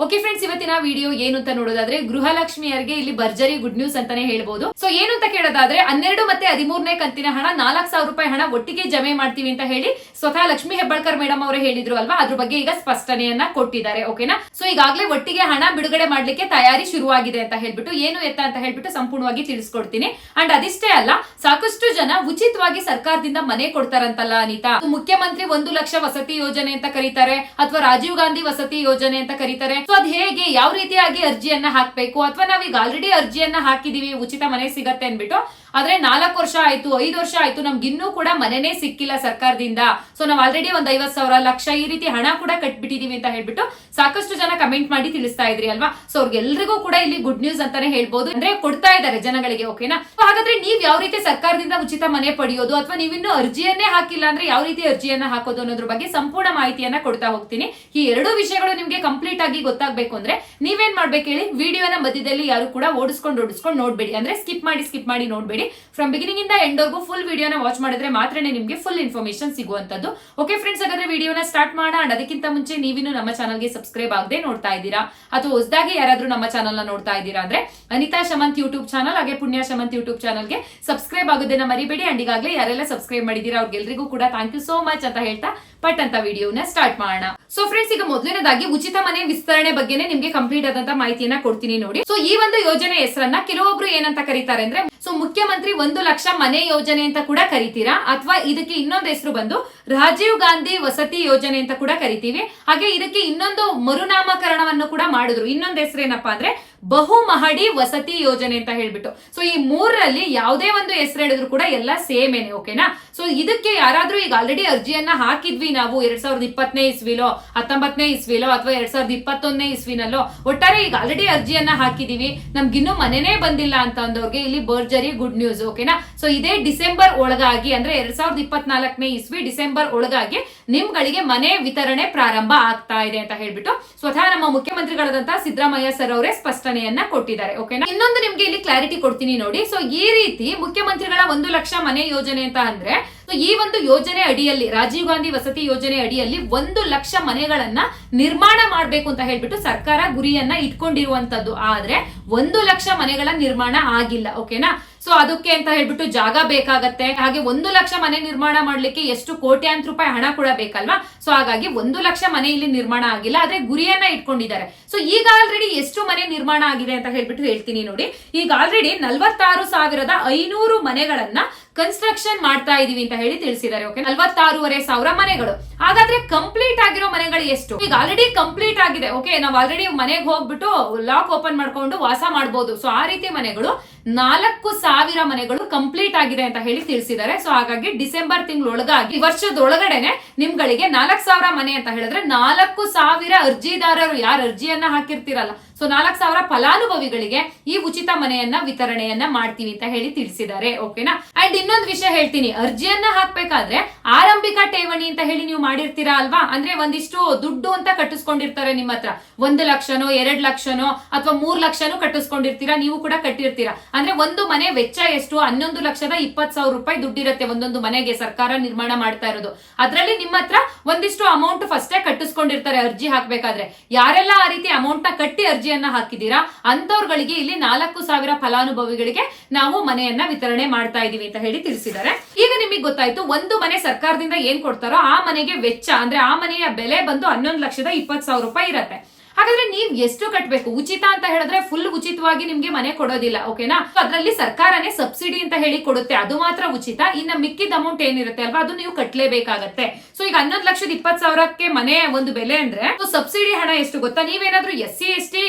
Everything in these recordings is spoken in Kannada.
ಓಕೆ ಫ್ರೆಂಡ್ಸ್ ಇವತ್ತಿನ ವಿಡಿಯೋ ಏನು ಅಂತ ನೋಡೋದಾದ್ರೆ ಗೃಹಲಕ್ಷ್ಮಿಯರಿಗೆ ಇಲ್ಲಿ ಭರ್ಜರಿ ಗುಡ್ ನ್ಯೂಸ್ ಅಂತಾನೆ ಹೇಳ್ಬಹುದು ಸೊ ಏನು ಅಂತ ಕೇಳೋದಾದ್ರೆ ಹನ್ನೆರಡು ಮತ್ತೆ ಹದಿಮೂರನೇ ಕಂತಿನ ಹಣ, ನಾಲ್ಕು ಸಾವಿರ ರೂಪಾಯಿ ಹಣ ಒಟ್ಟಿಗೆ ಜಮೆ ಮಾಡ್ತೀವಿ ಅಂತ ಹೇಳಿ ಸ್ವತಃ ಲಕ್ಷ್ಮಿ ಹೆಬ್ಬಾಳ್ಕರ್ ಮೇಡಮ್ ಅವರು ಹೇಳಿದ್ರು ಅಲ್ವಾ? ಅದ್ರ ಬಗ್ಗೆ ಈಗ ಸ್ಪಷ್ಟನೆಯನ್ನ ಕೊಟ್ಟಿದ್ದಾರೆ ಓಕೆನಾ ಸೊ ಈಗಾಗಲೇ ಒಟ್ಟಿಗೆ ಹಣ ಬಿಡುಗಡೆ ಮಾಡ್ಲಿಕ್ಕೆ ತಯಾರಿ ಶುರುವಾಗಿದೆ ಅಂತ ಹೇಳ್ಬಿಟ್ಟು, ಏನು ಎತ್ತ ಅಂತ ಹೇಳ್ಬಿಟ್ಟು ಸಂಪೂರ್ಣವಾಗಿ ತಿಳಿಸ್ಕೊಡ್ತೀನಿ. ಅಂಡ್ ಅದಿಷ್ಟೇ ಅಲ್ಲ, ಸಾಕಷ್ಟು ಜನ ಉಚಿತವಾಗಿ ಸರ್ಕಾರದಿಂದ ಮನೆ ಕೊಡ್ತಾರಂತಲ್ಲ ಅನಿತಾ? ಮುಖ್ಯಮಂತ್ರಿ ಒಂದು ಲಕ್ಷ ವಸತಿ ಯೋಜನೆ ಅಂತ ಕರೀತಾರೆ, ಅಥವಾ ರಾಜೀವ್ ಗಾಂಧಿ ವಸತಿ ಯೋಜನೆ ಅಂತ ಕರೀತಾರೆ ಸೊ ಅದ್ ಹೇಗೆ, ಯಾವ ರೀತಿಯಾಗಿ ಅರ್ಜಿಯನ್ನ ಹಾಕ್ಬೇಕು? ಅಥವಾ ನಾವೀಗ ಆಲ್ರೆಡಿ ಅರ್ಜಿಯನ್ನ ಹಾಕಿದೀವಿ, ಉಚಿತ ಮನೆ ಸಿಗತ್ತೆ ಅನ್ಬಿಟ್ಟು ಆದ್ರೆ ನಾಲ್ಕು ವರ್ಷ ಆಯ್ತು, ಐದು ವರ್ಷ ಆಯ್ತು, ನಮ್ಗೆ ಇನ್ನೂ ಕೂಡ ಮನೆನೇ ಸಿಕ್ಕಿಲ್ಲ ಸರ್ಕಾರದಿಂದ. ಸೊ ನಾವ್ ಆಲ್ರೆಡಿ ಒಂದ್ ಐವತ್ ಸಾವಿರ ಲಕ್ಷ ಈ ರೀತಿ ಹಣ ಕೂಡ ಕಟ್ಬಿಟ್ಟಿದೀವಿ ಅಂತ ಹೇಳ್ಬಿಟ್ಟು ಸಾಕಷ್ಟು ಜನ ಕಮೆಂಟ್ ಮಾಡಿ ತಿಳಿಸ್ತಾ ಇದ್ರಿ ಅಲ್ವಾ? ಸೊ ಅವ್ರಿಗೆಲ್ರಿಗೂ ಕೂಡ ಇಲ್ಲಿ ಗುಡ್ ನ್ಯೂಸ್ ಅಂತಾನೆ ಹೇಳ್ಬೋದು. ಅಂದ್ರೆ ಕೊಡ್ತಾ ಇದ್ದಾರೆ ಜನಗಳಿಗೆ ಓಕೆನಾ ಹಾಗಾದ್ರೆ ನೀವ್ ಯಾವ ರೀತಿ ಸರ್ಕಾರದಿಂದ ಉಚಿತ ಮನೆ ಪಡೆಯೋದು, ಅಥವಾ ನೀವಿನ್ನು ಅರ್ಜಿಯನ್ನೇ ಹಾಕಿಲ್ಲ ಅಂದ್ರೆ ಯಾವ ರೀತಿ ಅರ್ಜಿಯನ್ನ ಹಾಕೋದು ಅನ್ನೋದ್ರ ಬಗ್ಗೆ ಸಂಪೂರ್ಣ ಮಾಹಿತಿಯನ್ನ ಕೊಡ್ತಾ ಹೋಗ್ತೀನಿ. ಈ ಎರಡು ವಿಷಯಗಳು ನಿಮ್ಗೆ ಕಂಪ್ಲೀಟ್ ಆಗಿ ಗೊತ್ತಾಗ್ಬೇಕು ಅಂದ್ರೆ ನೀವೇನ್ ಮಾಡ್ಬೇಕು ಹೇಳಿ ವಿಡಿಯೋನ ಮಧ್ಯದಲ್ಲಿ ಯಾರು ಕೂಡ ಓಡಿಸ್ಕೊಂಡು ಓಡಿಸ್ಕೊಂಡು ನೋಡ್ಬೇಡಿ. ಅಂದ್ರೆ ಸ್ಕಿಪ್ ಮಾಡಿ ಸ್ಕಿಪ್ ಮಾಡಿ ನೋಡ್ಬೇಡಿ. ಫ್ರಮ್ ಬಿಗಿನಿಂಗ್ ಇಂದ ಎಂಡ್ ವರ್ಗು ಫುಲ್ ವಿಡಿಯೋನ ವಾಚ್ ಮಾಡಿದ್ರೆ ಮಾತ್ರನೇ ನಿಮ್ಗೆ ಫುಲ್ ಇನ್ಫಾರ್ಮೇಶನ್ ಸಿಗುವಂತದ್ದು ಓಕೆ ಫ್ರೆಂಡ್ಸ್ ಹಾಗಾದ್ರೆ ವಿಡಿಯೋನ ಸ್ಟಾರ್ಟ್ ಮಾಡೋಣ. ಅದಕ್ಕಿಂತ ಮುಂಚೆ ನೀವಿನ್ನು ನಮ್ಮ ಚಾನಲ್ಗೆ ಸಬ್ಸ್ಕ್ರೈಬ್ ಆಗದೆ ನೋಡ್ತಾ ಇದ್ದೀರಾ? ಅಥವಾ ಹೊಸದಾಗಿ ಯಾರಾದ್ರೂ ನಮ್ಮ ಚಾನಲ್ನ ನೋಡ್ತಾ ಇದ್ದೀರಾ ಅಂದ್ರೆ ಅನಿತಾ ಶಮಂತ್ ಯೂಟ್ಯೂಬ್ ಚಾನಲ್ ಹಾಗೆ ಪುಣ್ಯ ಶಮಂತ್ ಯೂಟ್ಯೂಬ್ ಚಾನಲ್ಗೆ ಸಬ್ಸ್ಕ್ರೈಬ್ ಆಗೋದನ್ನ ಮರಿಬೇಡಿ. ಅಂಡ್ ಈಗಾಗಲೇ ಯಾರೆಲ್ಲ ಸಬ್ಸ್ಕ್ರೈಬ್ ಮಾಡಿದೀರಾ ಅವ್ರಿಗೆಲ್ಲರಿಗೂ ಕೂಡ ಥ್ಯಾಂಕ್ ಯು ಸೋ ಮಚ್ ಅಂತ ಹೇಳ್ತಾ ಪಟ್ ಅಂತ ವಿಡಿಯೋನ ಸ್ಟಾರ್ಟ್ ಮಾಡೋಣ. ಸೊ ಫ್ರೆಂಡ್ಸ್ ಈಗ ಮೊದಲನೇದಾಗಿ ಉಚಿತ ಮನೆ ವಿಸ್ತರಣೆ ಬಗ್ಗೆನೇ ನಿಮ್ಗೆ ಕಂಪ್ಲೀಟ್ ಆದಂತ ಮಾಹಿತಿಯನ್ನ ಕೊಡ್ತೀನಿ ನೋಡಿ. ಸೊ ಈ ಒಂದು ಯೋಜನೆ ಹೆಸರನ್ನ ಕೆಲವೊಬ್ರು ಏನಂತ ಕರೀತಾರೆ ಅಂದ್ರೆ ಸೊ ಮುಖ್ಯಮಂತ್ರಿ ಒಂದು ಲಕ್ಷ ಮನೆ ಯೋಜನೆ ಅಂತ ಕೂಡ ಕರಿತೀರಾ? ಅಥವಾ ಇದಕ್ಕೆ ಇನ್ನೊಂದು ಹೆಸರು ಬಂದು ರಾಜೀವ್ ಗಾಂಧಿ ವಸತಿ ಯೋಜನೆ ಅಂತ ಕೂಡ ಕರಿತೀವಿ. ಹಾಗೆ ಇದಕ್ಕೆ ಇನ್ನೊಂದು ಮರುನಾಮಕರಣವನ್ನು ಕೂಡ ಮಾಡಿದ್ರು. ಇನ್ನೊಂದು ಹೆಸರು ಏನಪ್ಪಾ ಅಂದ್ರೆ ಬಹು ಮಹಡಿ ವಸತಿ ಯೋಜನೆ ಅಂತ ಹೇಳ್ಬಿಟ್ಟು. ಸೊ ಈ ಮೂರರಲ್ಲಿ ಯಾವುದೇ ಒಂದು ಹೆಸರು ಹೇಳಿದ್ರು ಕೂಡ ಎಲ್ಲ ಸೇಮ್ ಏನೆ ಓಕೆನಾ ಸೊ ಇದಕ್ಕೆ ಯಾರಾದ್ರೂ ಈಗ ಆಲ್ರೆಡಿ ಅರ್ಜಿಯನ್ನ ಹಾಕಿದ್ವಿ ನಾವು ಎರಡ್ ಸಾವಿರದ ಇಪ್ಪತ್ತನೇ ಇಸ್ವಿಲೋ, ಹತ್ತೊಂಬತ್ತನೇ ಇಸ್ವಿಲೋ ಅಥವಾ ಎರಡ್ ಸಾವಿರದ ಇಪ್ಪತ್ತೊಂದನೇ ಇಸ್ವಿನಲ್ಲೋ, ಒಟ್ಟಾರೆ ಈಗ ಆಲ್ರೆಡಿ ಅರ್ಜಿಯನ್ನ ಹಾಕಿದೀವಿ. ನಮ್ಗಿನ್ನೂ ಮನೆನೇ ಬಂದಿಲ್ಲ ಅಂತ ಅಂದವ್ರಿಗೆ ಇಲ್ಲಿ ಬರ್ಜರಿ ಗುಡ್ ನ್ಯೂಸ್ ಓಕೆನಾ ಸೊ ಇದೇ ಡಿಸೆಂಬರ್ ಒಳಗಾಗಿ, ಅಂದ್ರೆ ಎರಡ್ ಸಾವಿರದ ಇಪ್ಪತ್ನಾಲ್ಕನೇ ಇಸ್ವಿ ಡಿಸೆಂಬರ್ ಒಳಗಾಗಿ ನಿಮ್ಗಳಿಗೆ ಮನೆ ವಿತರಣೆ ಪ್ರಾರಂಭ ಆಗ್ತಾ ಇದೆ ಅಂತ ಹೇಳ್ಬಿಟ್ಟು ಸ್ವತಃ ನಮ್ಮ ಮುಖ್ಯಮಂತ್ರಿಗಳಾದಂತಹ ಸಿದ್ದರಾಮಯ್ಯ ಸರ್ ಅವರೇ ಸ್ಪಷ್ಟನೆಯನ್ನ ಕೊಟ್ಟಿದ್ದಾರೆ ಓಕೆನಾ ಇನ್ನೊಂದು ನಿಮ್ಗೆ ಇಲ್ಲಿ ಕ್ಲಾರಿಟಿ ಕೊಡ್ತೀನಿ ನೋಡಿ. ಸೊ ಈ ರೀತಿ ಮುಖ್ಯಮಂತ್ರಿಗಳ ಒಂದು ಲಕ್ಷ ಮನೆ ಯೋಜನೆ ಅಂತ ಅಂದ್ರೆ ಈ ಒಂದು ಯೋಜನೆ ಅಡಿಯಲ್ಲಿ, ರಾಜೀವ್ ಗಾಂಧಿ ವಸತಿ ಯೋಜನೆ ಅಡಿಯಲ್ಲಿ ಒಂದು ಲಕ್ಷ ಮನೆಗಳನ್ನ ನಿರ್ಮಾಣ ಮಾಡಬೇಕು ಅಂತ ಹೇಳ್ಬಿಟ್ಟು ಸರ್ಕಾರ ಗುರಿಯನ್ನ ಇಟ್ಕೊಂಡಿರುವಂತದ್ದು. ಆದ್ರೆ, ಒಂದು ಲಕ್ಷ ಮನೆಗಳ ನಿರ್ಮಾಣ ಆಗಿಲ್ಲ ಓಕೆನಾ ಸೊ ಅದಕ್ಕೆ ಅಂತ ಹೇಳ್ಬಿಟ್ಟು ಜಾಗ ಬೇಕಾಗತ್ತೆ. ಹಾಗೆ ಒಂದು ಲಕ್ಷ ಮನೆ ನಿರ್ಮಾಣ ಮಾಡ್ಲಿಕ್ಕೆ ಎಷ್ಟು ಕೋಟ್ಯಾಂತರ ರೂಪಾಯಿ ಹಣ ಕೂಡ ಬೇಕಲ್ವಾ? ಸೊ ಹಾಗಾಗಿ ಒಂದು ಲಕ್ಷ ಮನೆ ಇಲ್ಲಿ ನಿರ್ಮಾಣ ಆಗಿಲ್ಲ, ಆದ್ರೆ ಗುರಿಯನ್ನ ಇಟ್ಕೊಂಡಿದ್ದಾರೆ. ಸೊ ಈಗ ಆಲ್ರೆಡಿ ಎಷ್ಟು ಮನೆ ನಿರ್ಮಾಣ ಆಗಿದೆ ಅಂತ ಹೇಳ್ಬಿಟ್ಟು ಹೇಳ್ತೀನಿ ನೋಡಿ. ಈಗ ಆಲ್ರೆಡಿ ನಲ್ವತ್ತಾರು ಸಾವಿರದ ಐನೂರು ಮನೆಗಳನ್ನ ಕನ್ಸ್ಟ್ರಕ್ಷನ್ ಮಾಡ್ತಾ ಇದೀವಿ ಅಂತ ಹೇಳಿ ತಿಳಿಸಿದ್ದಾರೆ ಓಕೆ ನಲ್ವತ್ತಾರೂವರೆ ಸಾವಿರ ಮನೆಗಳು. ಹಾಗಾದ್ರೆ ಕಂಪ್ಲೀಟ್ ಆಗಿರೋ ಮನೆಗಳು ಎಷ್ಟು? ಈಗ ಆಲ್ರೆಡಿ ಕಂಪ್ಲೀಟ್ ಆಗಿದೆ ಓಕೆ ನಾವು ಆಲ್ರೆಡಿ ಮನೆಗೆ ಹೋಗ್ಬಿಟ್ಟು ಲಾಕ್ ಓಪನ್ ಮಾಡ್ಕೊಂಡು ವಾಸ ಮಾಡಬಹುದು ಸೊ ಆ ರೀತಿ ಮನೆಗಳು ನಾಲ್ಕು ಸಾವಿರ ಮನೆಗಳು ಕಂಪ್ಲೀಟ್ ಆಗಿದೆ ಅಂತ ಹೇಳಿ ತಿಳಿಸಿದ್ದಾರೆ. ಸೊ ಹಾಗಾಗಿ ಡಿಸೆಂಬರ್ ತಿಂಗಳೊಳಗಾಗಿ ವರ್ಷದೊಳಗಡೆನೆ ನಿಮ್ಗಳಿಗೆ ನಾಲ್ಕು ಸಾವಿರ ಮನೆ ಅಂತ ಹೇಳಿದ್ರೆ ನಾಲ್ಕು ಸಾವಿರ ಅರ್ಜಿದಾರರು. ಯಾರು ಅರ್ಜಿಯನ್ನ ಹಾಕಿರ್ತೀರಲ್ಲ? ಸೊ ನಾಲ್ಕು ಸಾವಿರ ಫಲಾನುಭವಿಗಳಿಗೆ ಈ ಉಚಿತ ಮನೆಯನ್ನ ವಿತರಣೆಯನ್ನ ಮಾಡ್ತೀವಿ ಅಂತ ಹೇಳಿ ತಿಳಿಸಿದ್ದಾರೆ ಓಕೆನಾ ಅಂಡ್ ಇನ್ನೊಂದು ವಿಷಯ ಹೇಳ್ತೀನಿ, ಅರ್ಜಿಯನ್ನ ಹಾಕ್ಬೇಕಾದ್ರೆ ಆರಂಭಿಕ ಠೇವಣಿ ಅಂತ ಹೇಳಿ ನೀವು ಮಾಡಿರ್ತೀರಾ ಅಲ್ವಾ? ಅಂದ್ರೆ ಒಂದಿಷ್ಟು ದುಡ್ಡು ಅಂತ ಕಟ್ಟಿಸ್ಕೊಂಡಿರ್ತಾರೆ ನಿಮ್ಮ ಹತ್ರ. ಒಂದು ಲಕ್ಷನೋ, ಎರಡ್ ಲಕ್ಷನೋ, ಅಥವಾ ಮೂರ್ ಲಕ್ಷನೋ ಕಟ್ಟಿಸ್ಕೊಂಡಿರ್ತೀರಾ, ನೀವು ಕೂಡ ಕಟ್ಟಿರ್ತೀರಾ. ಅಂದ್ರೆ ಒಂದು ಮನೆ ವೆಚ್ಚ ಎಷ್ಟು? ಹನ್ನೊಂದು ಲಕ್ಷದ ಇಪ್ಪತ್ ಸಾವಿರ ರೂಪಾಯಿ ದುಡ್ಡಿರುತ್ತೆ ಒಂದೊಂದು ಮನೆಗೆ ಸರ್ಕಾರ ನಿರ್ಮಾಣ ಮಾಡ್ತಾ ಇರೋದು. ಅದರಲ್ಲಿ ನಿಮ್ಮ ಹತ್ರ ಒಂದಿಷ್ಟು ಅಮೌಂಟ್ ಫಸ್ಟೇ ಕಟ್ಟಿಸ್ಕೊಂಡಿರ್ತಾರೆ ಅರ್ಜಿ ಹಾಕ್ಬೇಕಾದ್ರೆ. ಯಾರೆಲ್ಲ ಆ ರೀತಿ ಅಮೌಂಟ್ನ ಕಟ್ಟಿ ಅರ್ಜಿಯನ್ನ ಹಾಕಿದ್ದೀರಾ? ಅಂತವ್ರುಗಳಿಗೆ ಇಲ್ಲಿ ನಾಲ್ಕು ಸಾವಿರ ಫಲಾನುಭವಿಗಳಿಗೆ ನಾವು ಮನೆಯನ್ನ ವಿತರಣೆ ಮಾಡ್ತಾ ಇದೀವಿ ಅಂತ ಹೇಳಿ ತಿಳಿಸಿದ್ದಾರೆ. ಈಗ ನಿಮಗೆ ಗೊತ್ತಾಯ್ತು, ಒಂದು ಮನೆ ಸರ್ಕಾರದಿಂದ ಏನ್ ಕೊಡ್ತಾರೋ ಆ ಮನೆಗೆ ವೆಚ್ಚ, ಅಂದ್ರೆ ಆ ಮನೆಯ ಬೆಲೆ ಬಂದು ಹನ್ನೊಂದು ಲಕ್ಷದ ಇಪ್ಪತ್ತು ಸಾವಿರ ರೂಪಾಯಿ ಇರತ್ತೆ. ಹಾಗಾದ್ರೆ ನೀವ್ ಎಷ್ಟು ಕಟ್ಬೇಕು? ಉಚಿತ ಅಂತ ಹೇಳಿದ್ರೆ ಫುಲ್ ಉಚಿತವಾಗಿ ನಿಮ್ಗೆ ಮನೆ ಕೊಡೋದಿಲ್ಲ ಓಕೆನಾ ಅದರಲ್ಲಿ ಸರ್ಕಾರನೇ ಸಬ್ಸಿಡಿ ಅಂತ ಹೇಳಿ ಕೊಡುತ್ತೆ. ಅದು ಮಾತ್ರ ಉಚಿತ. ಇನ್ನ ಮಿಕ್ಕಿದ ಅಮೌಂಟ್ ಏನಿರುತ್ತೆ ಅಲ್ವಾ? ಅದು ನೀವು ಕಟ್ಲೇಬೇಕಾಗತ್ತೆ. ಸೊ ಈಗ ಹನ್ನೊಂದು ಲಕ್ಷದ ಇಪ್ಪತ್ತು ಸಾವಿರಕ್ಕೆ ಮನೆ ಒಂದು ಬೆಲೆ ಅಂದ್ರೆ ಸಬ್ಸಿಡಿ ಹಣ ಎಷ್ಟು ಗೊತ್ತಾ? ನೀವೇನಾದ್ರೂ S C S T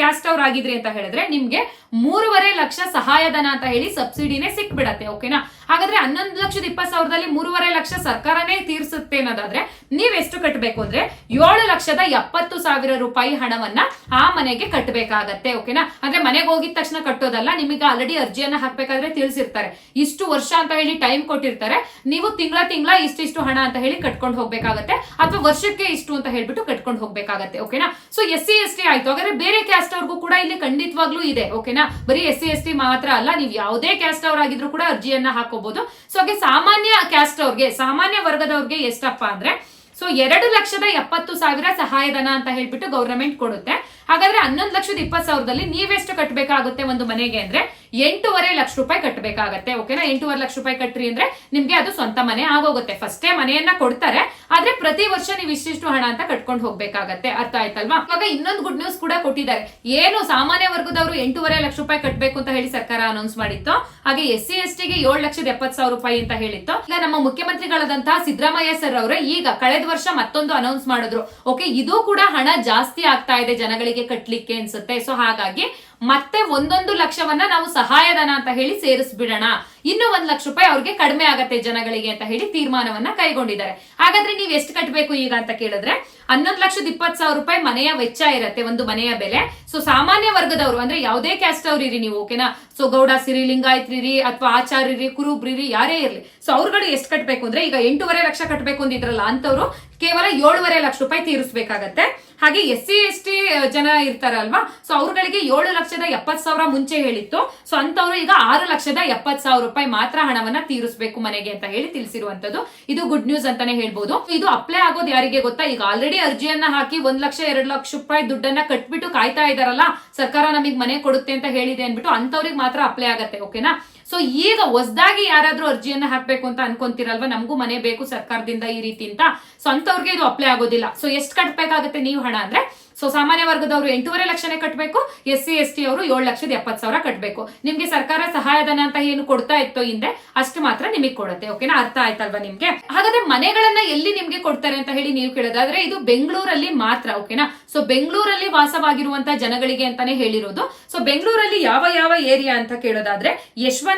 caste ಅವ್ರ ಆಗಿದ್ರಿ ಅಂತ ಹೇಳಿದ್ರೆ ನಿಮ್ಗೆ ಮೂರುವರೆ ಲಕ್ಷ ಸಹಾಯಧನ ಅಂತ ಹೇಳಿ ಸಬ್ಸಿಡಿನೇ ಸಿಕ್ಬಿಡತ್ತೆ ಓಕೆನಾ ಹಾಗಾದ್ರೆ ಹನ್ನೊಂದು ಲಕ್ಷದ ಇಪ್ಪತ್ತು ಸಾವಿರದಲ್ಲಿ ಮೂರುವರೆ ಲಕ್ಷ ಸರ್ಕಾರನೇ ತೀರಿಸುತ್ತೆ ಅನ್ನೋದಾದ್ರೆ ನೀವ್ ಎಷ್ಟು ಕಟ್ಟಬೇಕು ಅಂದ್ರೆ ಏಳು ಲಕ್ಷದ ಎಪ್ಪತ್ತು ಸಾವಿರ ರೂಪಾಯಿ ಹಣವನ್ನ ಆ ಮನೆಗೆ ಕಟ್ಟಬೇಕಾಗತ್ತೆ ಓಕೆನಾ ಅಂದ್ರೆ ಮನೆಗೆ ಹೋಗಿದ ತಕ್ಷಣ ಕಟ್ಟೋದಲ್ಲ, ನಿಮಗೆ ಆಲ್ರೆಡಿ ಅರ್ಜಿಯನ್ನ ಹಾಕ್ಬೇಕಾದ್ರೆ ತಿಳಿಸಿರ್ತಾರೆ. ಇಷ್ಟು ವರ್ಷ ಅಂತ ಹೇಳಿ ಟೈಮ್ ಕೊಟ್ಟಿರ್ತಾರೆ, ನೀವು ತಿಂಗಳ ತಿಂಗಳ ಇಷ್ಟಿಷ್ಟು ಹಣ ಅಂತ ಹೇಳಿ ಕಟ್ಕೊಂಡು ಹೋಗ್ಬೇಕಾಗತ್ತೆ, ಅಥವಾ ವರ್ಷಕ್ಕೆ ಇಷ್ಟು ಅಂತ ಹೇಳ್ಬಿಟ್ಟು ಕಟ್ಕೊಂಡು ಹೋಗ್ಬೇಕಾಗತ್ತೆ ಓಕೆನಾ so S C S T ಆಯ್ತು. ಹಾಗಾದ್ರೆ ಬೇರೆ ಕ್ಯಾಸ್ಟ್ ಅವ್ರಿಗೂ ಕೂಡ ಇಲ್ಲಿ ಖಂಡಿತವಾಗ್ಲೂ ಇದೆ ಓಕೆನಾ ಓಕೆನಾ ಬರೀ ಎಸ್ ಸಿ ಎಸ್ ಟಿ ಮಾತ್ರ ಅಲ್ಲ, ನೀವು ಯಾವುದೇ ಕ್ಯಾಸ್ಟ್ ಅವರಾಗಿದ್ರು ಕೂಡ ಅರ್ಜಿಯನ್ನ ಹಾಕೋಬಹುದು ಸೊ ಹಾಗೆ ಸಾಮಾನ್ಯ ಕ್ಯಾಸ್ಟ್ ಅವ್ರಿಗೆ, ಸಾಮಾನ್ಯ ವರ್ಗದವ್ರಿಗೆ ಎಷ್ಟಪ್ಪ ಅಂದ್ರೆ ಸೊ ಎರಡು ಲಕ್ಷದ ಎಪ್ಪತ್ತು ಸಾವಿರ ಸಹಾಯಧನ ಅಂತ ಹೇಳ್ಬಿಟ್ಟು ಗೌರ್ಮೆಂಟ್ ಕೊಡುತ್ತೆ. ಹಾಗಾದ್ರೆ ಹನ್ನೊಂದು ಲಕ್ಷದ ಇಪ್ಪತ್ತು ಸಾವಿರದಲ್ಲಿ ನೀವೆಷ್ಟು ಕಟ್ಟಬೇಕಾಗುತ್ತೆ ಒಂದು ಮನೆಗೆ ಅಂದ್ರೆ ಎಂಟೂವರೆ ಲಕ್ಷ ರೂಪಾಯಿ ಕಟ್ಟಬೇಕಾಗತ್ತೆ ಓಕೆನಾ ಎಂಟೂವರೆ ಲಕ್ಷ ರೂಪಾಯಿ ಕಟ್ಟ್ರಿ ಅಂದ್ರೆ ನಿಮ್ಗೆ ಅದು ಸ್ವಂತ ಮನೆ ಆಗೋಗುತ್ತೆ. ಫಸ್ಟೇ ಮನೆಯನ್ನ ಕೊಡ್ತಾರೆ, ಆದ್ರೆ ಪ್ರತಿ ವರ್ಷ ನೀವು ಇಷ್ಟಿಷ್ಟು ಹಣ ಅಂತ ಕಟ್ಕೊಂಡು ಹೋಗ್ಬೇಕಾಗತ್ತೆ. ಅರ್ಥ ಆಯ್ತಲ್ವಾ? ಇವಾಗ ಇನ್ನೊಂದು ಗುಡ್ ನ್ಯೂಸ್ ಕೂಡ ಕೊಟ್ಟಿದ್ದಾರೆ. ಏನು ಸಾಮಾನ್ಯ ವರ್ಗದವರು ಎಂಟೂವರೆ ಲಕ್ಷ ರೂಪಾಯಿ ಕಟ್ಟಬೇಕು ಅಂತ ಹೇಳಿ ಸರ್ಕಾರ ಅನೌನ್ಸ್ ಮಾಡಿತ್ತು, ಹಾಗೆ ಎಸ್ ಸಿ ಎಸ್ ಟಿಗೆ ಏಳು ಲಕ್ಷದ ಎಪ್ಪತ್ತು ಸಾವಿರ ರೂಪಾಯಿ ಅಂತ ಹೇಳಿತ್ತು, ಈಗ ನಮ್ಮ ಮುಖ್ಯಮಂತ್ರಿಗಳಾದಂತಹ ಸಿದ್ದರಾಮಯ್ಯ ಸರ್ ಅವರು ಈಗ ಕಳೆದ ವರ್ಷ ಮತ್ತೊಂದು ಅನೌನ್ಸ್ ಮಾಡಿದ್ರು. ಓಕೆ ಇದು ಕೂಡ ಹಣ ಜಾಸ್ತಿ ಆಗ್ತಾ ಇದೆ ಜನಗಳಿಗೆ ಕಟ್ಲಿಕ್ಕೆ ಅನ್ಸುತ್ತೆ. ಸೊ ಹಾಗಾಗಿ ಮತ್ತೆ ಒಂದೊಂದು ಲಕ್ಷವನ್ನ ನಾವು ಸಹಾಯಧನ ಅಂತ ಹೇಳಿ ಸೇರಿಸ್ಬಿಡೋಣ. ಇನ್ನು ಒಂದ್ ಲಕ್ಷ ರೂಪಾಯಿ ಅವ್ರಿಗೆ ಕಡಿಮೆ ಆಗತ್ತೆ ಜನಗಳಿಗೆ ಅಂತ ಹೇಳಿ ತೀರ್ಮಾನವನ್ನ ಕೈಗೊಂಡಿದ್ದಾರೆ. ಹಾಗಾದ್ರೆ ನೀವು ಎಷ್ಟು ಕಟ್ಟಬೇಕು ಈಗ ಅಂತ ಕೇಳಿದ್ರೆ, ಹನ್ನೊಂದು ಲಕ್ಷದ ಇಪ್ಪತ್ತು ಸಾವಿರ ರೂಪಾಯಿ ಮನೆಯ ವೆಚ್ಚ ಇರತ್ತೆ, ಒಂದು ಮನೆಯ ಬೆಲೆ. ಸೊ ಸಾಮಾನ್ಯ ವರ್ಗದವರು, ಅಂದ್ರೆ ಯಾವುದೇ ಕ್ಯಾಸ್ಟ್ ಅವ್ರಿ ನೀವು ಓಕೆನಾ ಸೊ ಗೌಡ ಸಿರಿ ಲಿಂಗಾಯತ್ರಿರಿ ಅಥವಾ ಆಚಾರ್ಯರಿ ಕುರುಬ್ರಿರಿ ಯಾರೇ ಇರ್ಲಿ. ಸೊ ಅವ್ರುಗಳು ಎಷ್ಟು ಕಟ್ಟಬೇಕು ಅಂದ್ರೆ, ಈಗ ಎಂಟೂವರೆ ಲಕ್ಷ ಕಟ್ಟಬೇಕು ಅಂದಿದ್ರಲ್ಲ ಅಂತವ್ರು, ಕೇವಲ ಏಳುವರೆ ಲಕ್ಷ ರೂಪಾಯಿ ತೀರಿಸಬೇಕಾಗತ್ತೆ. ಹಾಗೆ ಎಸ್ ಸಿ ಎಸ್ ಟಿ ಜನ ಇರ್ತಾರಲ್ವಾ? ಸೊ ಅವ್ರುಗಳಿಗೆ ಏಳು ಲಕ್ಷದ ಎಪ್ಪತ್ ಸಾವಿರ ಮುಂಚೆ ಹೇಳಿತ್ತು. ಸೊ ಅಂತವ್ರು ಈಗ ಆರು ಲಕ್ಷದ ಎಪ್ಪತ್ ಸಾವಿರ ರೂಪಾಯಿ ಮಾತ್ರ ಹಣವನ್ನ ತೀರಿಸಬೇಕು ಮನೆಗೆ ಅಂತ ಹೇಳಿ ತಿಳಿಸಿರುವಂತದ್ದು. ಇದು ಗುಡ್ ನ್ಯೂಸ್ ಅಂತಾನೆ ಹೇಳ್ಬಹುದು ಇದು ಅಪ್ಲೈ ಆಗೋದು ಯಾರಿಗೆ ಗೊತ್ತಾ? ಈಗ ಆಲ್ರೆಡಿ ಅರ್ಜಿಯನ್ನ ಹಾಕಿ ಒಂದ್ ಲಕ್ಷ, ಎರಡು ಲಕ್ಷ ರೂಪಾಯಿ ದುಡ್ಡನ್ನ ಕಟ್ಬಿಟ್ಟು ಕಾಯ್ತಾ ಇದಾರಲ್ಲ, ಸರ್ಕಾರ ನಮಗೆ ಮನೆ ಕೊಡುತ್ತೆ ಅಂತ ಹೇಳಿದೆ ಅನ್ಬಿಟ್ಟು ಅಂತವ್ರಿಗೆ ಮಾತ್ರ ಅಪ್ಲೈ ಆಗತ್ತೆ ಓಕೆನಾ ಸೊ ಈಗ ಹೊಸದಾಗಿ ಯಾರಾದ್ರೂ ಅರ್ಜಿಯನ್ನ ಹಾಕ್ಬೇಕು ಅಂತ ಅನ್ಕೊಂತೀರಲ್ವಾ? ನಮಗೂ ಮನೆ ಬೇಕು ಸರ್ಕಾರದಿಂದ ಈ ರೀತಿ ಅಂತ. ಸೊ ಅಂತವ್ರಿಗೆ ಇದು ಅಪ್ಲೈ ಆಗೋದಿಲ್ಲ. ಸೊ ಎಷ್ಟು ಕಟ್ಬೇಕಾಗತ್ತೆ ನೀವು ಹಣ ಅಂದ್ರೆ? ಸೊ ಸಾಮಾನ್ಯ ವರ್ಗದವರು ಎಂಟೂವರೆ ಲಕ್ಷನೇ ಕಟ್ಟಬೇಕು ಎಸ್ ಸಿ ಎಸ್ ಟಿ ಅವರು ಏಳು ಲಕ್ಷದ ಎಪ್ಪತ್ತು ಸಾವಿರ ಕಟ್ಟಬೇಕು ನಿಮ್ಗೆ ಸರ್ಕಾರ ಸಹಾಯಧನ ಅಂತ ಏನು ಕೊಡ್ತಾ ಇತ್ತೋ ಹಿಂದೆ, ಅಷ್ಟು ಮಾತ್ರ ನಿಮಗೆ ಕೊಡುತ್ತೆ ಓಕೆನಾ ಅರ್ಥ ಆಯ್ತಲ್ವಾ ನಿಮ್ಗೆ? ಹಾಗಾದ್ರೆ ಮನೆಗಳನ್ನ ಎಲ್ಲಿ ನಿಮ್ಗೆ ಕೊಡ್ತಾರೆ ಅಂತ ಹೇಳಿ ನೀವು ಕೇಳೋದಾದ್ರೆ, ಇದು ಬೆಂಗಳೂರಲ್ಲಿ ಮಾತ್ರ ಓಕೆನಾ ಸೊ ಬೆಂಗಳೂರಲ್ಲಿ ವಾಸವಾಗಿರುವಂತಹ ಜನಗಳಿಗೆ ಅಂತಾನೆ ಹೇಳಿರೋದು. ಸೊ ಬೆಂಗಳೂರಲ್ಲಿ ಯಾವ ಯಾವ ಏರಿಯಾ ಅಂತ ಕೇಳೋದಾದ್ರೆ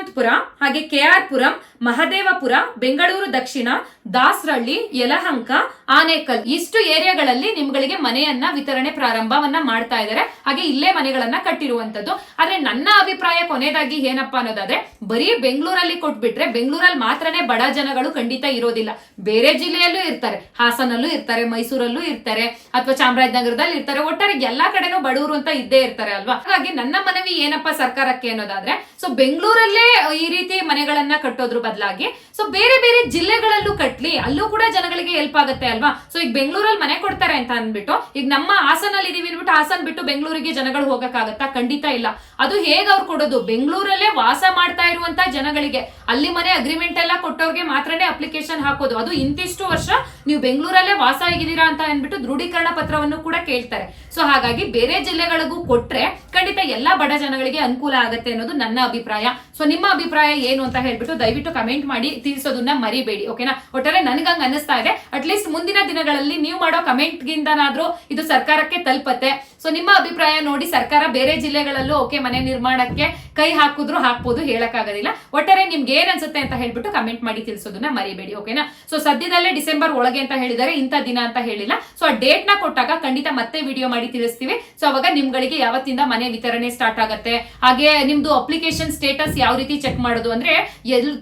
ಯಶವಂತಪುರ ಹಾಗೆ ಕೆ ಆರ್ ಪುರಂ ಮಹದೇವಪುರ, ಬೆಂಗಳೂರು ದಕ್ಷಿಣ, ದಾಸರಳ್ಳಿ, ಯಲಹಂಕ, ಆನೇಕಲ್ ಇಷ್ಟು ಏರಿಯಾಗಳಲ್ಲಿ ನಿಮ್ಗಳಿಗೆ ಮನೆಯನ್ನ ವಿತರಣೆ ಪ್ರಾರಂಭವನ್ನ ಮಾಡ್ತಾ ಇದ್ದಾರೆ ಹಾಗೆ ಇಲ್ಲೇ ಮನೆಗಳನ್ನ ಕಟ್ಟಿರುವಂತದ್ದು ಆದ್ರೆ ನನ್ನ ಅಭಿಪ್ರಾಯ ಕೊನೆಯದಾಗಿ ಏನಪ್ಪಾ ಅನ್ನೋದಾದ್ರೆ, ಬರೀ ಬೆಂಗಳೂರಲ್ಲಿ ಕೊಟ್ಬಿಟ್ರೆ ಬೆಂಗಳೂರಲ್ಲಿ ಮಾತ್ರನೇ ಬಡ ಜನಗಳು ಖಂಡಿತ ಇರೋದಿಲ್ಲ. ಬೇರೆ ಜಿಲ್ಲೆಯಲ್ಲೂ ಇರ್ತಾರೆ. ಹಾಸನಲ್ಲೂ ಇರ್ತಾರೆ, ಮೈಸೂರಲ್ಲೂ ಇರ್ತಾರೆ, ಅಥವಾ ಚಾಮರಾಜನಗರದಲ್ಲಿ ಇರ್ತಾರೆ. ಒಟ್ಟಾರೆ ಎಲ್ಲಾ ಕಡೆನೂ ಬಡವರು ಅಂತ ಇದ್ದೇ ಇರ್ತಾರೆ ಅಲ್ವಾ? ಹಾಗಾಗಿ ನನ್ನ ಮನವಿ ಏನಪ್ಪಾ ಸರ್ಕಾರಕ್ಕೆ ಅನ್ನೋದಾದ್ರೆ ಸೊ ಬೆಂಗಳೂರಲ್ಲೇ ಈ ರೀತಿ ಮನೆಗಳನ್ನ ಕಟ್ಟೋದ್ರ ಬದಲಾಗಿ ಸೊ ಬೇರೆ ಬೇರೆ ಜಿಲ್ಲೆಗಳಲ್ಲೂ ಕಟ್ಲಿ, ಅಲ್ಲೂ ಕೂಡ ಜನಗಳಿಗೆ ಹೆಲ್ಪ್ ಆಗುತ್ತೆ ಅಲ್ವಾ? ಸೊ ಈಗ ಬೆಂಗಳೂರಲ್ಲಿ ಮನೆ ಕೊಡ್ತಾರೆ ಅಂತ ಅಂದ್ಬಿಟ್ಟು, ಈಗ ನಮ್ಮ ಹಾಸನಲ್ಲಿ ಇದೀವಿ ಅಂದ್ಬಿಟ್ಟು ಹಾಸನ್ ಬಿಟ್ಟು ಬೆಂಗಳೂರಿಗೆ ಜನಗಳು ಹೋಗಕ್ಕಾಗತ್ತಾ? ಖಂಡಿತ ಇಲ್ಲ. ಅದು ಹೇಗ್ ಅವ್ರು ಕೊಡೋದು? ಬೆಂಗಳೂರಲ್ಲೇ ವಾಸ ಮಾಡ್ತಾ ಇರುವಂತ ಜನಗಳಿಗೆ, ಅಲ್ಲಿ ಮನೆ ಅಗ್ರಿಮೆಂಟ್ ಎಲ್ಲ ಕೊಟ್ಟವ್ರಿಗೆ ಮಾತ್ರನೇ ಅಪ್ಲಿಕೇಶನ್ ಹಾಕೋದು. ಅದು ಇಂತಿಷ್ಟು ವರ್ಷ ನೀವು ಬೆಂಗಳೂರಲ್ಲೇ ವಾಸ ಆಗಿದ್ದೀರಾ ಅಂತ ಅಂದ್ಬಿಟ್ಟು ದೃಢೀಕರಣ ಪತ್ರವನ್ನು ಕೂಡ ಕೇಳ್ತಾರೆ. ಸೊ ಹಾಗಾಗಿ ಬೇರೆ ಜಿಲ್ಲೆಗಳಿಗೂ ಕೊಟ್ರೆ ಖಂಡಿತ ಎಲ್ಲಾ ಬಡ ಜನಗಳಿಗೆ ಅನುಕೂಲ ಆಗುತ್ತೆ ಅನ್ನೋದು ನನ್ನ ಅಭಿಪ್ರಾಯ. ಸೊ ನಿಮ್ಮ ಅಭಿಪ್ರಾಯ ಏನು ಅಂತ ಹೇಳ್ಬಿಟ್ಟು ದಯವಿಟ್ಟು ಕಮೆಂಟ್ ಮಾಡಿ, ತಿಳಿಸೋದನ್ನ ಮರಿಬೇಡಿ ಓಕೆನಾ ಒಟ್ಟಾರೆ ನನ್ಗಂಗ್ ಅನ್ನಿಸ್ತಾ ಇದೆ. ಅಟ್ಲೀಸ್ಟ್ ಮುಂದಿನ ದಿನಗಳಲ್ಲಿ ನೀವು ಮಾಡೋ ಕಮೆಂಟ್ ಗಿಂತನಾದ್ರೂ ಇದು ಸರ್ಕಾರಕ್ಕೆ ತಲುಪತ್ತೆ. ಸೊ ನಿಮ್ಮ ಅಭಿಪ್ರಾಯ ನೋಡಿ ಸರ್ಕಾರ ಬೇರೆ ಜಿಲ್ಲೆಗಳಲ್ಲೂ ಓಕೆ ಮನೆ ನಿರ್ಮಾಣಕ್ಕೆ ಕೈ ಹಾಕಿದ್ರು ಹಾಕ್ಬೋದು ಹೇಳಕ್ಕಾಗೋದಿಲ್ಲ. ಒಟ್ಟಾರೆ ನಿಮ್ಗೆ ಏನ್ ಅನ್ಸುತ್ತೆ ಅಂತ ಹೇಳ್ಬಿಟ್ಟು ಕಮೆಂಟ್ ಮಾಡಿ, ತಿಳಿಸೋದನ್ನ ಮರಿಬೇಡಿ ಓಕೆನಾ ಸೊ ಸದ್ಯದಲ್ಲೇ ಡಿಸೆಂಬರ್ ಒಳಗೆ ಅಂತ ಹೇಳಿದರೆ ಇಂಥ ದಿನ ಅಂತ ಹೇಳಿಲ್ಲ. ಸೊ ಆ ಡೇಟ್ನ ಕೊಟ್ಟಾಗ ಖಂಡಿತ ಮತ್ತೆ ವಿಡಿಯೋ ಮಾಡಿ, ತಿಳಿಸ್ತೀವಿ. ಸೊ ಅವಾಗ ನಿಮ್ಗಳಿಗೆ ಯಾವತ್ತಿಂದ ಮನೆ ವಿತರಣೆ ಸ್ಟಾರ್ಟ್ ಆಗುತ್ತೆ? ಹಾಗೆ ನಿಮ್ದು ಅಪ್ಲಿಕೇಶನ್ ಸ್ಟೇಟಸ್ ಯಾವ ರೀತಿ ಚೆಕ್ ಮಾಡೋದು ಅಂದ್ರೆ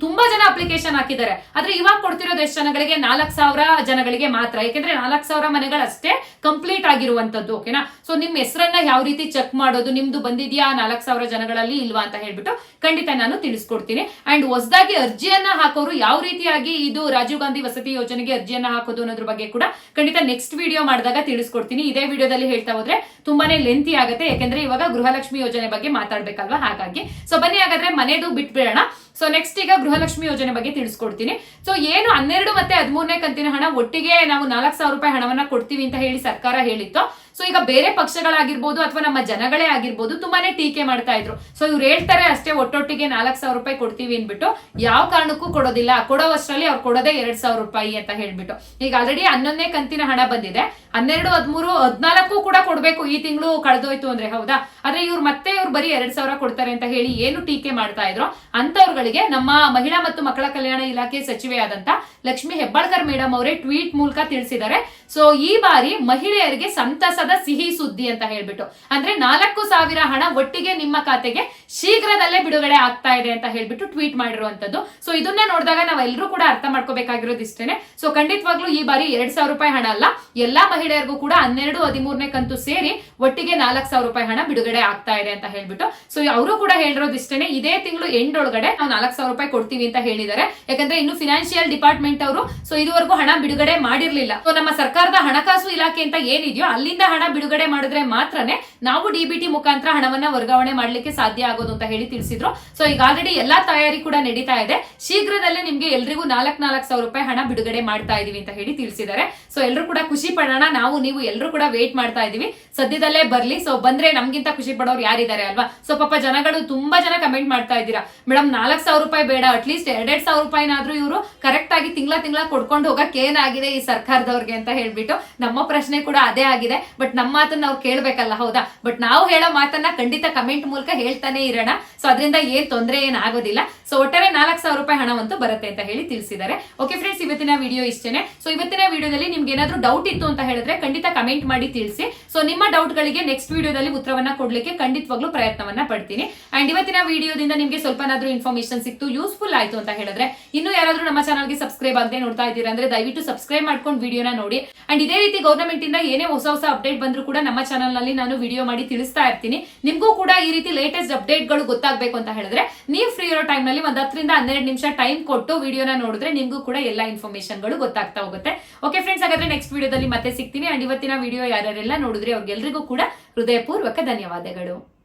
ತುಂಬಾ ಜನ ಅಪ್ಲಿಕೇಶನ್ ಹಾಕಿದ್ದಾರೆ. ಆದ್ರೆ ಇವಾಗ ಕೊಡ್ತಿರೋದು ಎಷ್ಟು ಜನಗಳಿಗೆ? ನಾಲ್ಕು ಸಾವಿರ ಜನಗಳಿಗೆ ಮಾತ್ರ. ಯಾಕೆಂದ್ರೆ ನಾಲ್ಕು ಸಾವಿರ ಮನೆಗಳಷ್ಟೇ ಕಂಪ್ಲೀಟ್ ಆಗಿರುವಂತದ್ದು ಓಕೆನಾ ಸೊ ನಿಮ್ ಹೆಸರನ್ನ ಯಾವ ರೀತಿ ಚೆಕ್ ಮಾಡೋದು? ನಿಮ್ದು ಬಂದಿದ್ಯಾ? ನಾಲ್ಕು ಸಾವಿರ ಜನಗಳಲ್ಲಿ ಇಲ್ವಾ ಅಂತ ಹೇಳ್ಬಿಟ್ಟು ಖಂಡಿತ ನಾನು ತಿಳಿಸ್ಕೊಡ್ತೀನಿ. ಅಂಡ್ ಹೊಸದಾಗಿ ಅರ್ಜಿಯನ್ನ ಹಾಕೋರು ಯಾವ ರೀತಿಯಾಗಿ ಇದು ರಾಜೀವ್ ಗಾಂಧಿ ವಸತಿ ಯೋಜನೆಗೆ ಅರ್ಜಿಯನ್ನ ಹಾಕೋದು ಅನ್ನೋದ್ರ ಬಗ್ಗೆ ಕೂಡ ಖಂಡಿತ ನೆಕ್ಸ್ಟ್ ವಿಡಿಯೋ ಮಾಡಿದಾಗ ತಿಳಿಸ್ಕೊಡ್ತೀನಿ. ಇದೇ ವಿಡಿಯೋದಲ್ಲಿ ಹೇಳ್ತಾ ಹೋದ್ರೆ ತುಂಬಾನೇ ಲೆಂತಿ ಆಗುತ್ತೆ. ಯಾಕಂದ್ರೆ ಇವಾಗ ಗೃಹಲಕ್ಷ್ಮಿ ಯೋಜನೆ ಬಗ್ಗೆ ಮಾತಾಡ್ಬೇಕಲ್ವಾ? ಹಾಗಾಗಿ. ಸೊ ಬನ್ನಿ ಹಾಗಾದ್ರೆ ಮನೆದು ಬಿಟ್ಬಿಡೋಣ. ಸೊ ನೆಕ್ಸ್ಟ್ ಈಗ ಗೃಹಲಕ್ಷ್ಮಿ ಯೋಜನೆ ಬಗ್ಗೆ ತಿಳಿಸ್ಕೊಡ್ತೀನಿ. ಸೊ ಏನು ಹನ್ನೆರಡು ಮತ್ತೆ ಹದಿಮೂರನೇ ಕಂತಿನ ಹಣ ಒಟ್ಟಿಗೆ ನಾವು ನಾಲ್ಕು ಸಾವಿರ ರೂಪಾಯಿ ಹಣವನ್ನ ಕೊಡ್ತೀವಿ ಅಂತ ಹೇಳಿ ಸರ್ಕಾರ ಹೇಳಿತ್ತು. ಸೊ ಈಗ ಬೇರೆ ಪಕ್ಷಗಳಾಗಿರ್ಬೋದು ಅಥವಾ ನಮ್ಮ ಜನಗಳೇ ಆಗಿರ್ಬೋದು ತುಂಬಾನೇ ಟೀಕೆ ಮಾಡ್ತಾ ಇದ್ರು. ಸೊ ಇವ್ರು ಹೇಳ್ತಾರೆ ಅಷ್ಟೇ, ಒಟ್ಟೊಟ್ಟಿಗೆ ನಾಲ್ಕು ಸಾವಿರ ರೂಪಾಯಿ ಕೊಡ್ತೀವಿ ಅಂದ್ಬಿಟ್ಟು, ಯಾವ ಕಾರಣಕ್ಕೂ ಕೊಡೋದಿಲ್ಲ. ಕೊಡೋವಷ್ಟರಲ್ಲಿ ಅವ್ರು ಕೊಡೋದೇ ಎರಡ್ ಸಾವಿರ ರೂಪಾಯಿ ಅಂತ ಹೇಳ್ಬಿಟ್ಟು. ಈಗ ಆಲ್ರೆಡಿ ಹನ್ನೊಂದನೇ ಕಂತಿನ ಹಣ ಬಂದಿದೆ. ಹನ್ನೆರಡು, ಹದಿಮೂರು, ಹದಿನಾಲ್ಕು ಕೂಡ ಕೊಡಬೇಕು ಈ ತಿಂಗಳು ಕಳೆದೋಯ್ತು ಅಂದ್ರೆ, ಹೌದಾ? ಆದ್ರೆ ಇವ್ರು ಮತ್ತೆ ಇವ್ರು ಬರೀ ಎರಡ್ ಸಾವಿರ ಕೊಡ್ತಾರೆ ಅಂತ ಹೇಳಿ ಏನು ಟೀಕೆ ಮಾಡ್ತಾ ಇದ್ರು. ಅಂತವ್ರುಗಳಿಗೆ ನಮ್ಮ ಮಹಿಳಾ ಮತ್ತು ಮಕ್ಕಳ ಕಲ್ಯಾಣ ಇಲಾಖೆ ಸಚಿವೆಯಾದಂತ ಲಕ್ಷ್ಮಿ ಹೆಬ್ಬಾಳ್ಕರ್ ಮೇಡಮ್ ಅವರೇ ಟ್ವೀಟ್ ಮೂಲಕ ತಿಳಿಸಿದ್ದಾರೆ. ಸೊ ಈ ಬಾರಿ ಮಹಿಳೆಯರಿಗೆ ಸಂತಸದ ಸಿಹಿ ಸುದ್ದಿ ಅಂತ ಹೇಳ್ಬಿಟ್ಟು. ಅಂದ್ರೆ ನಾಲ್ಕು ಸಾವಿರ ಹಣ ಒಟ್ಟಿಗೆ ನಿಮ್ಮ ಖಾತೆಗೆ ಶೀಘ್ರದಲ್ಲೇ ಬಿಡುಗಡೆ ಆಗ್ತಾ ಇದೆ ಅಂತ ಹೇಳ್ಬಿಟ್ಟು ಟ್ವೀಟ್ ಮಾಡಿರುವಂತದ್ದು ಸೊ ಇದನ್ನ ನೋಡಿದಾಗ ನಾವೆಲ್ಲರೂ ಕೂಡ ಅರ್ಥ ಮಾಡ್ಕೋಬೇಕಾಗಿರೋದು ಇಷ್ಟೇನೆ. ಸೊ ಖಂಡಿತವಾಗ್ಲೂ ಈ ಬಾರಿ ಎರಡ್ ಸಾವಿರ ರೂಪಾಯಿ ಹಣ ಅಲ್ಲ, ಎಲ್ಲಾ ಮಹಿಳೆಯರಿಗೂ ಕೂಡ ಹನ್ನೆರಡು, ಹದಿಮೂರನೇ ಕಂತು ಸೇರಿ ಒಟ್ಟಿಗೆ ನಾಲ್ಕು ಸಾವಿರ ರೂಪಾಯಿ ಹಣ ಬಿಡುಗಡೆ ಆಗ್ತಾ ಇದೆ ಅಂತ ಹೇಳ್ಬಿಟ್ಟು. ಸೊ ಅವರು ಕೂಡ ಹೇಳಿರೋದು ಇಷ್ಟೇನೆ. ಇದೇ ತಿಂಗಳು ಎಂಡ್ ಒಳಗಡೆ ನಾವು ನಾಲ್ಕು ಸಾವಿರ ರೂಪಾಯಿ ಕೊಡ್ತೀವಿ ಅಂತ ಹೇಳಿದ್ದಾರೆ. ಯಾಕಂದ್ರೆ ಇನ್ನು ಫಿನಾನ್ಷಿಯಲ್ ಡಿಪಾರ್ಟ್ಮೆಂಟ್ ಅವರು ಸೊ ಇದುವರೆಗೂ ಹಣ ಬಿಡುಗಡೆ ಮಾಡಿರ್ಲಿಲ್ಲ. ಸೊ ನಮ್ಮ ಸರ್ಕಾರದ ಹಣಕಾಸು ಇಲಾಖೆ ಅಂತ ಏನಿದೆಯೋ ಅಲ್ಲಿಂದ ಹಣ ಬಿಡುಗಡೆ ಮಾಡಿದ್ರೆ ಮಾತ್ರನೇ ನಾವು ಡಿಬಿಟಿ ಮುಖಾಂತರ ಹಣವನ್ನ ವರ್ಗಾವಣೆ ಮಾಡ್ಲಿಕ್ಕೆ ಸಾಧ್ಯ ಆಗೋದು ಅಂತ ಹೇಳಿ ತಿಳಿಸಿದ್ರು. ಸೊ ಈಗ ಆಲ್ರೆಡಿ ಎಲ್ಲಾ ತಯಾರಿ ಕೂಡ ನಡೀತಾ ಇದೆ. ಶೀಘ್ರದಲ್ಲೇ ನಿಮ್ಗೆ ಎಲ್ರಿಗೂ ನಾಲ್ಕ್ ನಾಲ್ಕು ಸಾವಿರ ರೂಪಾಯಿ ಹಣ ಬಿಡುಗಡೆ ಮಾಡ್ತಾ ಇದೀವಿ ಅಂತ ಹೇಳಿ ತಿಳಿಸಿದ್ದಾರೆ. ಸೊ ಎಲ್ಲರೂ ಕೂಡ ಖುಷಿ ಪಡೋಣ. ನಾವು ನೀವು ಎಲ್ಲರೂ ಕೂಡ ವೇಟ್ ಮಾಡ್ತಾ ಇದೀವಿ. ಸದ್ಯದಲ್ಲೇ ಬರ್ಲಿ. ಸೊ ಬಂದ್ರೆ ನಮ್ಗಿಂತ ಖುಷಿ ಪಡೋರು ಯಾರಿದ್ದಾರೆ ಅಲ್ವಾ? ಸೊ ಪಾಪ ಜನಗಳು ತುಂಬಾ ಜನ ಕಮೆಂಟ್ ಮಾಡ್ತಾ ಇದ್ದೀರಾ. ಮೇಡಮ್ ನಾಲ್ಕು ಸಾವಿರ ರೂಪಾಯಿ ಬೇಡ. ಅಟ್ಲೀಸ್ಟ್ ಎರಡೆರಡು ಸಾವಿರ ರೂಪಾಯಿನಾದ್ರೂ ಇವರು ಕರೆಕ್ಟ್ ಆಗಿ ತಿಂಗಳ ತಿಂಗಳ ಕೊಡ್ಕೊಂಡು ಹೋಗಕ್ಕೆ ಏನಾಗಿದೆ ಈ ಸರ್ಕಾರದವ್ರಿಗೆ ಅಂತ ಹೇಳ್ಬಿಟ್ಟು ನಮ್ಮ ಪ್ರಶ್ನೆ ಕೂಡ ಅದೇ ಆಗಿದೆ. ಬಟ್ ನಮ್ಮ ಮಾತನ್ನ ನಾವು ಕೇಳ್ಬೇಕಲ್ಲ, ಹೌದಾ? ಬಟ್ ನಾವು ಹೇಳೋ ಮಾತನ್ನ ಖಂಡಿತ ಕಮೆಂಟ್ ಮೂಲಕ ಹೇಳ್ತಾನೆ ಇರೋಣ. ಸೊ ಅದರಿಂದ ಏನ್ ತೊಂದರೆ ಏನ್ ಆಗೋದಿಲ್ಲ. ಸೊ ಒಟ್ಟಾರೆ ನಾಲ್ಕು ಸಾವಿರ ರೂಪಾಯಿ ಹಣವಂತೂ ಬರುತ್ತೆ ಅಂತ ಹೇಳಿ ತಿಳಿಸಿದ್ದಾರೆ. ಓಕೆ ಫ್ರೆಂಡ್ಸ್ ಇವತ್ತಿನ ವಿಡಿಯೋ ಇಷ್ಟೇನೆ. ಸೊ ಇವತ್ತಿನ ವಿಡಿಯೋದಲ್ಲಿ ನಿಮ್ಗೆ ಏನಾದರೂ ಡೌಟ್ ಇತ್ತು ಅಂತ ಹೇಳಿದ್ರೆ ಖಂಡಿತ ಕಮೆಂಟ್ ಮಾಡಿ ತಿಳಿಸಿ. ಸೊ ನಿಮ್ಮ ಡೌಟ್ ಗಳಿಗೆ ನೆಕ್ಸ್ಟ್ ವಿಡಿಯೋದಲ್ಲಿ ಉತ್ತರವನ್ನ ಕೊಡ್ಲಿಕ್ಕೆ ಖಂಡಿತವಾಗ್ಲೂ ಪ್ರಯತ್ನವನ್ನ ಪಡ್ತೀನಿ. ಅಂಡ್ ಇವತ್ತಿನ ವಿಡಿಯೋದಿಂದ ನಿಮಗೆ ಸ್ವಲ್ಪನಾದ್ರೂ ಇನ್ಫಾರ್ಮೇಶನ್ ಸಿಕ್ತು ಯೂಸ್ಫುಲ್ ಆಯ್ತು ಅಂತ ಹೇಳಿದ್ರೆ ಇನ್ನು ಯಾರಾದರೂ ನಮ್ಮ ಚಾನಲ್ಗೆ ಸಬ್ಸ್ಕ್ರೈಬ್ ಆಗದೆ ನೋಡ್ತಾ ಇದ್ದೀರಾ ಅಂದ್ರೆ ದಯವಿಟ್ಟು ಸಬ್ಸ್ಕ್ರೈಬ್ ಮಾಡ್ಕೊಂಡು ವಿಡಿಯೋನ ನೋಡಿ. ಅಂಡ್ ಇದೇ ರೀತಿ ಗೌರ್ಮೆಂಟ್ ಇಂದ ಏನೇ ಹೊಸ ಹೊಸ ಅಪ್ಡೇಟ್ ಬಂದ್ರು ಕೂಡ ನಮ್ಮ ಚಾನಲ್ನಲ್ಲಿ ನಾನು ವಿಡಿಯೋ ಮಾಡಿ ತಿಳಿಸ್ತಾ ಇರ್ತೀನಿ. ನಿಮಗೂ ಕೂಡ ಈ ರೀತಿ ಲೇಟೆಸ್ಟ್ ಅಪ್ಡೇಟ್ಗಳು ಗೊತ್ತಾಗಬೇಕು ಅಂತ ಹೇಳಿದ್ರೆ, ನೀವು ಫ್ರೀ ಇರೋ ಟೈಮ್ನಲ್ಲಿ ಒಂದ್ ಹತ್ತರಿಂದ ಹನ್ನೆರಡು ನಿಮಿಷ ಟೈಮ್ ಕೊಟ್ಟು ವಿಡಿಯೋನ ನೋಡಿದ್ರೆ ನಿಮ್ಗೂ ಕೂಡ ಎಲ್ಲ ಇನ್ಫಾರ್ಮೇಶನ್ಗಳು ಗೊತ್ತಾಗ್ತಾ ಹೋಗುತ್ತೆ. ಓಕೆ ಫ್ರೆಂಡ್ಸ್ ಹಾಗಾದ್ರೆ ನೆಕ್ಸ್ಟ್ ವಿಡಿಯೋದಲ್ಲಿ ಮತ್ತೆ ಸಿಗ್ತೀನಿ. ಅಂಡ್ ಇವತ್ತಿನ ವಿಡಿಯೋ ಯಾರ್ಯಾರೆಲ್ಲ ನೋಡಿದ್ರೆ ಅವ್ರಿಗೆಲ್ರಿಗೂ ಕೂಡ ಹೃದಯಪೂರ್ವಕ ಧನ್ಯವಾದಗಳು.